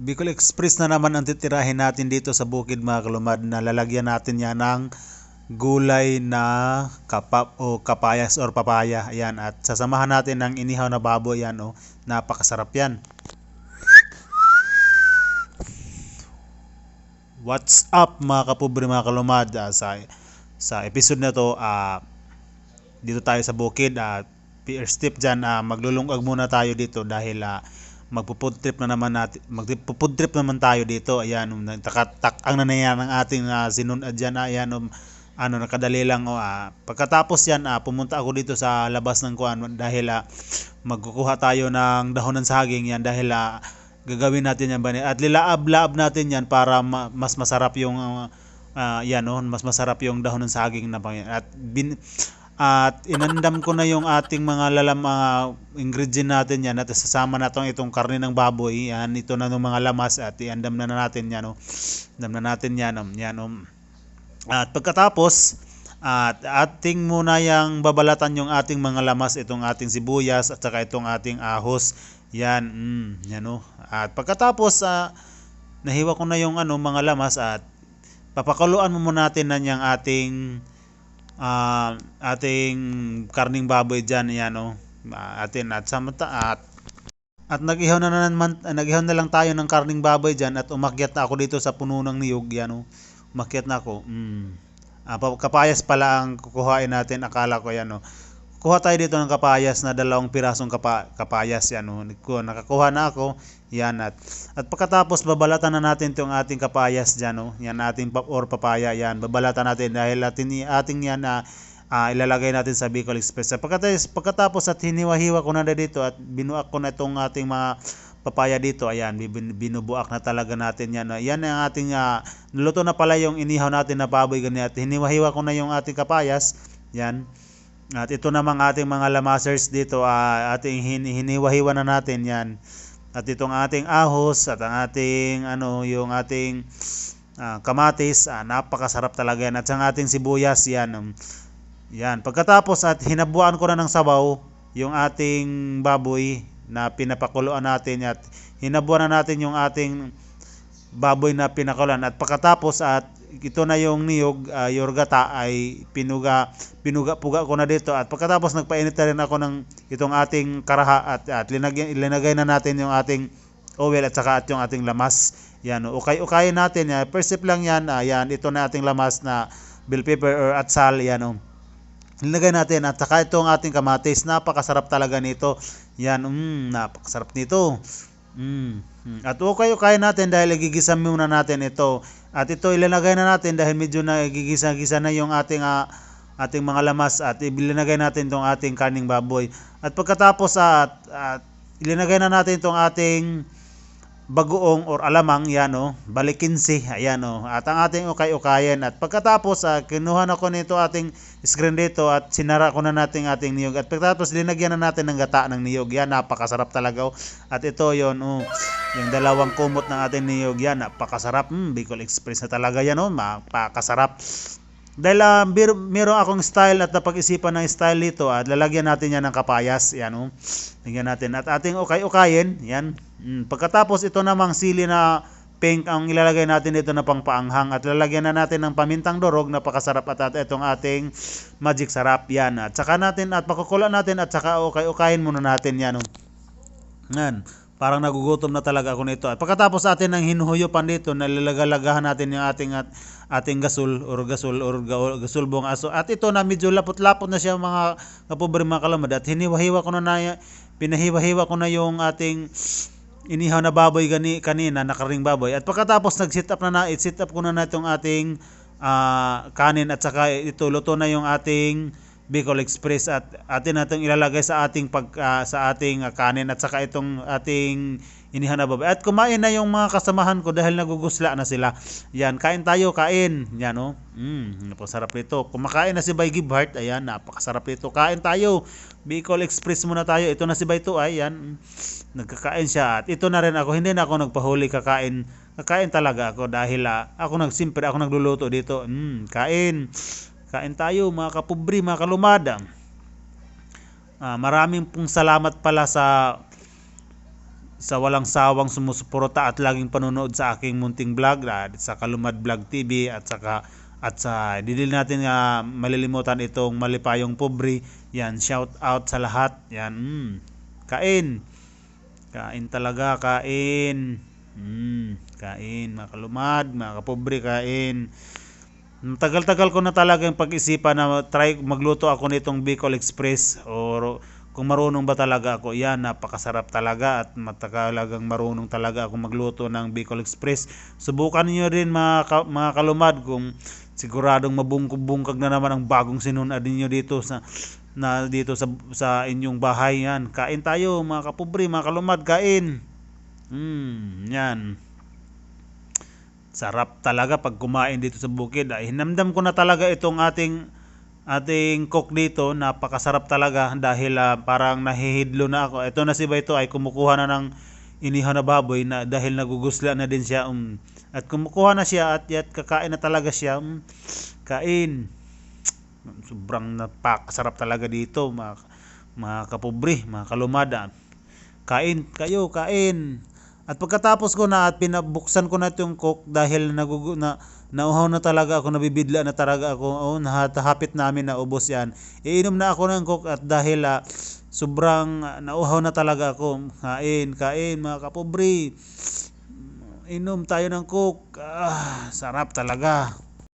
Bicol Express na naman ang titirahin natin dito sa bukid mga kalumad na lalagyan natin yan ng gulay na kapa o kapayas or papaya. Ayan, at sasamahan natin ng inihaw na baboy yan o. Napakasarap yan. What's up mga kapobre mga kalumad Ah, sa sa episode na to ah, dito tayo sa bukid at first tip dyan ah, maglulungag muna tayo dito dahil ah, magpo-food trip na naman natin magpo-food trip naman tayo dito. Ayan um, takatak ang nanayan ng ating uh, sinunad dyan ah, ayan um, ano nakadali lang oh, ah. pagkatapos yan ah, pumunta ako dito sa labas ng kuan dahil ah, magkukuha tayo ng dahon ng saging yan dahil ah, gagawin natin yan at lilaab-laab natin yan para ma- mas masarap yung ah, ah, yan oh, mas masarap yung dahon ng saging na at bin, at inandam ko na yung ating mga lalam mga ingredient natin yan at sasama na itong, itong karne ng baboy yan ito na ng mga lamas at iandam na, na natin yan oh. Andam na natin yan um, yan um. At pagkatapos at ating muna yang babalatan yung ating mga lamas itong ating sibuyas at saka itong ating ahos yan mm, yan oh. At pagkatapos ah, nahiwa ko na yung ano mga lamas at papakuluan mo muna natin na yung ating ah, ating karning baboy diyan yan oh. Ah, atin at samanta at at nag-ihaw na naman nag-ihaw na lang tayo ng karning baboy diyan at umakyat na ako dito sa puno ng niyog yan oh. Umakyat na ako. Mm. Ah, pa- kapayas pala ang kukuhain natin. Akala ko yan oh. Kuha tayo dito ng kapayas na dalawang pirasong kapa, kapayas yan oh. Ku- Nakakuha na ako. Yan at at pagkatapos babalatan na natin itong ating kapayas diyan oh. Yan ating pap or papaya yan. Babalatan natin dahil atin ating yan na ah, ilalagay natin sa Bicol Express. At Pagkatapos, pagkatapos at hiniwa-hiwa ko na dito at binuak ko na itong ating mga papaya dito. Ayan, bin- binubuak na talaga natin yan. Yan ang ating, uh, niluto na pala yung inihaw natin na baboy ganyan. At hiniwa-hiwa ko na yung ating kapayas. Yan. At ito namang ating mga lamasers dito, ah, ating hin- hiniwa-hiwa na natin yan. At itong ating ahos at ang ating ano yung ating ah, kamatis, ah, napakasarap talaga yan. At ang ating sibuyas yan. um, yan. Pagkatapos at hinabuan ko na ng sabaw yung ating baboy na pinapakuluan natin at hinabuan na natin yung ating baboy na pinakuluan at pagkatapos at ito na yung niyog uh, yorgata ay pinuga pinuga-puga ko na dito at pagkatapos nagpainit na rin ako ng itong ating karaha at, at linagay, linagay na natin yung ating oil at saka at yung ating lamas yan ukay-ukayin natin yan step lang yan ah, yan ito na ating lamas na bell pepper or atsal yan oh. Nilagay natin at saka itong ating kamatis. Napakasarap talaga nito. Yan, mm, napakasarap nito. Mm. mm. At okay, okay natin dahil igigisa muna natin ito. At ito ilalagay na natin dahil medyo nagigisa-gisa na yung ating ah, ating mga lamas at ilinagay natin itong ating kaning baboy. At pagkatapos at, at ilinagay na natin itong ating bagoong or alamang yan oh, balikinsi ayan oh. At ang ating ukay-ukayan at pagkatapos ah, kinuha na ko nito ating screen dito at sinara ko na natin ating niyog at pagkatapos linagyan na natin ng gata ng niyog yan napakasarap talaga oh. At ito yon oh, yung dalawang kumot ng ating niyog yan napakasarap. Hmm, Bicol Express na talaga yan oh, napakasarap. Dahil uh, bir- meron akong style at napag-isipan ng style dito at lalagyan natin yan ng kapayas. Yan oh. Lagyan natin. At ating ukay-ukayin. Yan. Mm. Pagkatapos ito namang sili na pink ang ilalagay natin dito na pangpaanghang at lalagyan na natin ng pamintang durog napakasarap at, at itong ating magic sarap yan at saka natin at pakukulan natin at saka ukay-ukayin muna natin yan oh. Yan. Parang nagugutom na talaga ako nito. At pagkatapos atin ng hinuhuyupan dito, nalilagalagahan natin yung ating at ating gasol or gasol or ga- gasulbong aso. At ito na medyo lapot-lapot na siya mga kapobre mga kalamad. At hiniwa-hiwa ko na na pinahiwa-hiwa ko na yung ating inihaw na baboy gani, kanina, nakaring baboy. At pagkatapos nag-sit up na na, sit up ko na na itong ating ah, kanin at saka ito luto na yung ating Bicol Express at atin natin ilalagay sa ating pag ah, sa ating ah, kanin at saka itong ating inihaw na baboy. At kumain na yung mga kasamahan ko dahil nagugusla na sila. Yan, kain tayo, kain. Yan oh. Mm, napakasarap nito. Kumakain na si Bay Gibhart. Ayan, napakasarap nito. Kain tayo. Bicol Express muna tayo. Ito na si Bay to. Ayan. Nagkakain siya. At ito na rin ako. Hindi na ako nagpahuli kakain. Kakain talaga ako dahil ah, ako nagsimpre, ako nagluluto dito. Mm, kain. Kain tayo mga kapubri, mga kalumada. Ah, maraming pong salamat pala sa sa walang sawang sumusuporta at laging panonood sa aking munting vlog ah, sa Kalumad Vlog TV at saka at sa didil natin nga malilimutan itong malipayong pobre. Yan shout out sa lahat. Yan mm, kain. Kain talaga kain. Mm, kain mga kalumad mga kapobre kain tagal-tagal ko na talaga yung pag-isipan na try magluto ako nitong Bicol Express or kung marunong ba talaga ako yan napakasarap talaga at matagalagang marunong talaga ako magluto ng Bicol Express. Subukan niyo rin mga, ka, mga kalumad kung siguradong mabungkag na naman ang bagong sinunad ninyo dito sa na dito sa sa inyong bahay yan. Kain tayo mga kapobre mga kalumad kain. Mm, yan sarap talaga pag kumain dito sa bukid. Ay hinamdam ko na talaga itong ating ating cook dito. Napakasarap talaga dahil ah, parang nahihidlo na ako. Ito na si Bayto ay kumukuha na ng inihaw na baboy na dahil nagugusla na din siya um, at kumukuha na siya at yat kakain na talaga siya um, kain. Sobrang napakasarap talaga dito mga, mga kapobre mga kalumada. Kain kayo kain at pagkatapos ko na at pinabuksan ko na itong cook dahil nagugu na nauhaw na talaga ako nabibidla na talaga ako oh nahapit namin na ubos yan. Iinom na ako ng cook at dahil ah, sobrang ah, nauhaw na talaga ako. Kain kain mga kapobre. Inom tayo ng cook ah, sarap talaga